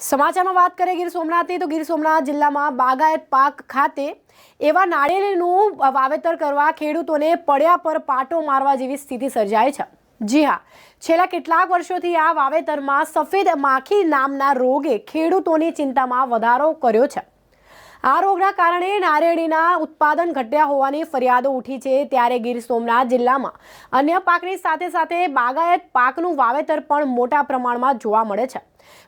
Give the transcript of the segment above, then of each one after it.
સમાચારમાં વાત કરીએ ગીર સોમનાથની, તો ગીર સોમનાથ જિલ્લામાં બાગાયત પાક ખાતે એવા નાળિયેરનું વાવેતર કરવા ખેડૂતોને પડ્યા પર પાટો મારવા જેવી સ્થિતિ સર્જાય છે. જી હા, છેલ્લા કેટલાક વર્ષોથી આ વાવેતરમાં સફેદ માખી નામના રોગે ખેડૂતોની ચિંતામાં વધારો કર્યો છે. આ રોગના કારણે નારિયેળીના ઉત્પાદન ઘટ્યા હોવાની ફરિયાદો ઉઠી છે ત્યારે ગીર સોમનાથ જિલ્લામાં. અન્ય પાકની સાથે સાથે બાગાયત પાકનું વાવેતર પણ મોટા પ્રમાણમાં જોવા મળે છે.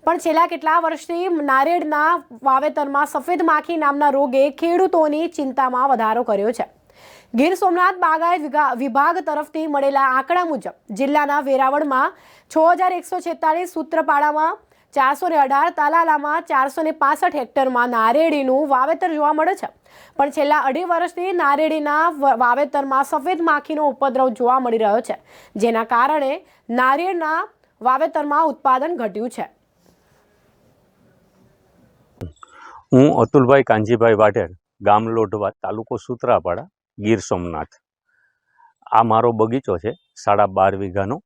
પણ છેલ્લા કેટલા વર્ષથી નારિયેળના વાવેતરમાં સફેદ માખી નામના રોગે ખેડૂતોની ચિંતામાં વધારો કર્યો છે. ગીર સોમનાથ બાગાયત વિભાગ તરફથી મળેલા આંકડા મુજબ, જિલ્લાના વેરાવળમાં છ હજાર એકસો છેતાલીસ સૂત્રપાડામાં ચારસો ને અઢાર તાલાલામાં ચારસો ને પાસઠ હેક્ટરમાં નારેડીનું વાવેતર જોવા મળે છે. પણ છેલ્લા અઢી વર્ષથી નારેડીના વાવેતરમાં સફેદ માખીનો ઉપદ્રવ જોવા મળી રહ્યો છે, જેના કારણે નારિયેળના વાવેતરમાં ઉત્પાદન ઘટ્યું છે. હું અતુલભાઈ કાંજીભાઈ વાઢેર, ગામ લોઢવા, તાલુકો સુત્રાપાડા, ગીર સોમનાથ. આ મારો બગીચો છે, સાડા બાર વીઘાનો.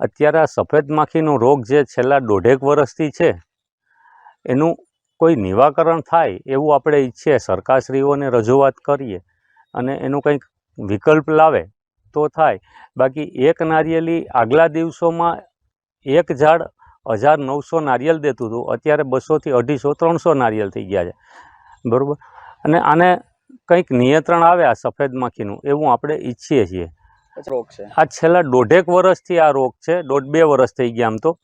અત્યારે આ સફેદ માખીનો રોગ જે છેલ્લા દોઢેક વર્ષથી છે, એનું કોઈ નિવાકરણ થાય એવું આપણે ઈચ્છીએ, સરકારશ્રીઓને રજૂઆત કરીએ અને એનું કંઈક વિકલ્પ લાવે તો થાય. બાકી એક નારિયેલી આગલા દિવસોમાં એક ઝાડ હજાર નવસો નારિયેલ દેતું હતું, અત્યારે બસોથી અઢીસો ત્રણસો નારિયેલ થઈ ગયા છે. બરાબર? અને આને કંઈક નિયંત્રણ આવે આ સફેદ માખીનું, એવું આપણે ઈચ્છીએ છીએ. રોગ છે. આ છેલ્લા દોઢેક વર્ષથી આ રોગ છે, દોઢ બે વર્ષ થઈ ગયા આમ તો.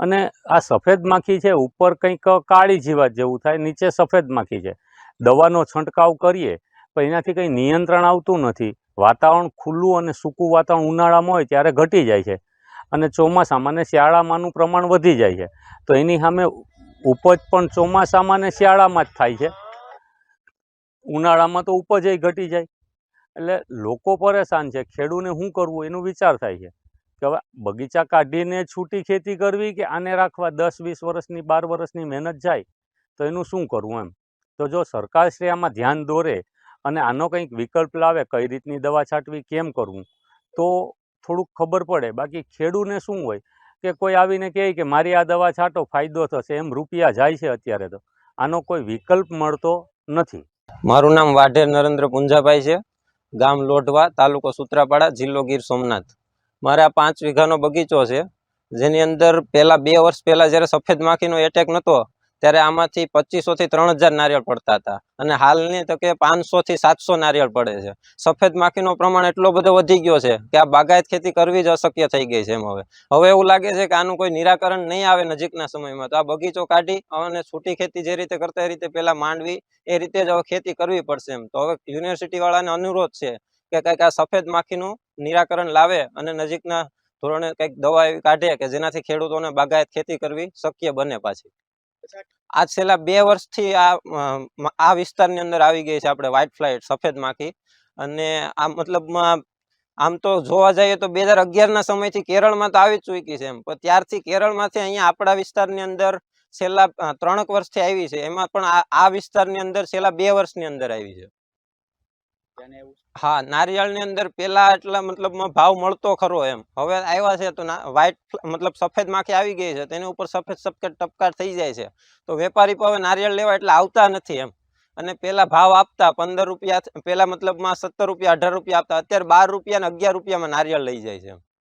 અને આ સફેદ માખી છે, ઉપર કંઈક કાળી જીવાત જેવું થાય, નીચે સફેદ માખી છે. દવાનો છંટકાવ કરીએ, પણ એનાથી કંઈ નિયંત્રણ આવતું નથી. વાતાવરણ ખુલ્લું અને સૂકું વાતાવરણ ઉનાળામાં હોય ત્યારે ઘટી જાય છે. અને ચોમાસામાં ને શિયાળામાંનું પ્રમાણ વધી જાય છે. તો એની સામે ઉપજ પણ ચોમાસામાં અને શિયાળામાં જ થાય છે. ઉનાળામાં તો ઉપજ ઘટી જાય. એટલે લોકો પરેશાન છે. ખેડૂને શું કરવું? એનું વિચાર થાય છે કે હવે બગીચા કાઢીને છૂટી ખેતી કરવી કે આને રાખવા દસ, વીસ વર્ષની, બાર વર્ષની મહેનત જાય તો એનું શું કરવું એમ? તો જો સરકારશ્રી આમાં ધ્યાન દોરે અને આનો કંઈક વિકલ્પ લાવે કઈ રીતની દવા છાંટવી, કેમ કરવું, તો થોડુંક ખબર પડે. બાકી ખેડૂને શું હોય કે કોઈ આવીને કહે કે મારી આ દવા છાંટો, ફાયદો થશે, એમ રૂપિયા જાય છે અત્યારે તો. આનો કોઈ વિકલ્પ મળતો નથી. મારું નામ વાઢેર નરેન્દ્ર પુંજાભાઈ છે. ગામ લોઢવા, તાલુકો સૂત્રાપાડા, જિલ્લો ગીર સોમનાથ. મારે આ પાંચ વીઘાનો બગીચો છે. જેની અંદર પહેલાં બે વર્ષ પહેલાં જ્યારે સફેદ માખીનો એટેક નહોતો ત્યારે આમાંથી પચીસો થી ત્રણ હજાર નારિયેળ પડતા હતા. અને હાલની તકે પાંચસો થી સાતસો નારિયેળ પડે છે. સફેદ માખીનો પ્રમાણ એટલો બધો વધી ગયો છે કે આ બાગાયત ખેતી કરવી જ અશક્ય થઈ ગઈ છે એમ હવે. હવે એવું લાગે છે કે આનું કોઈ નિરાકરણ નહીં આવે નજીકના સમયમાં. તો આ બગીચો કાઢી અને છૂટી ખેતી જે રીતે કરતા એ રીતે પહેલા માંડવી, એ રીતે જ હવે ખેતી કરવી પડશે એમ. તો હવે યુનિવર્સિટી વાળાને અનુરોધ છે કે કંઈક આ સફેદ માખીનું નિરાકરણ લાવે અને નજીકના ધોરણે કંઈક દવા એવી કાઢે કે જેનાથી ખેડૂતોને બાગાયત ખેતી કરવી શક્ય બને પાછી. આ છેલ્લા બે વર્ષથી આ વિસ્તારની અંદર આવી ગઈ છે આપણે વ્હાઇટ ફ્લાઇટ સફેદ માખી અને આ મતલબમાં આમ તો જોવા જઈએ તો બે હજાર અગિયારના સમયથી કેરળમાં તો આવી ચૂકી છે એમ. પણ ત્યારથી કેરળમાંથી અહીંયા આપણા વિસ્તારની અંદર છેલ્લા ત્રણેક વર્ષથી આવી છે. એમાં પણ આ વિસ્તારની અંદર છેલ્લા બે વર્ષની અંદર આવી છે. હા, નારિયેળની અંદર પેલા એટલા મતલબમાં ભાવ મળતો ખરો એમ. હવે આવ્યા છે તો વ્હાઈટ મતલબ સફેદ માખી આવી ગઈ છે તેની ઉપર સફેદ સફેદ ટપકાર થઈ જાય છે. તો વેપારી હવે નારિયેળ લેવા એટલે આવતા નથી એમ. અને પેલા ભાવ આપતા પંદર રૂપિયા, પેલા મતલબમાં સત્તર રૂપિયા, અઢાર રૂપિયા આપતા, અત્યારે બાર રૂપિયા ને અગિયાર રૂપિયામાં નારિયેળ લઈ જાય છે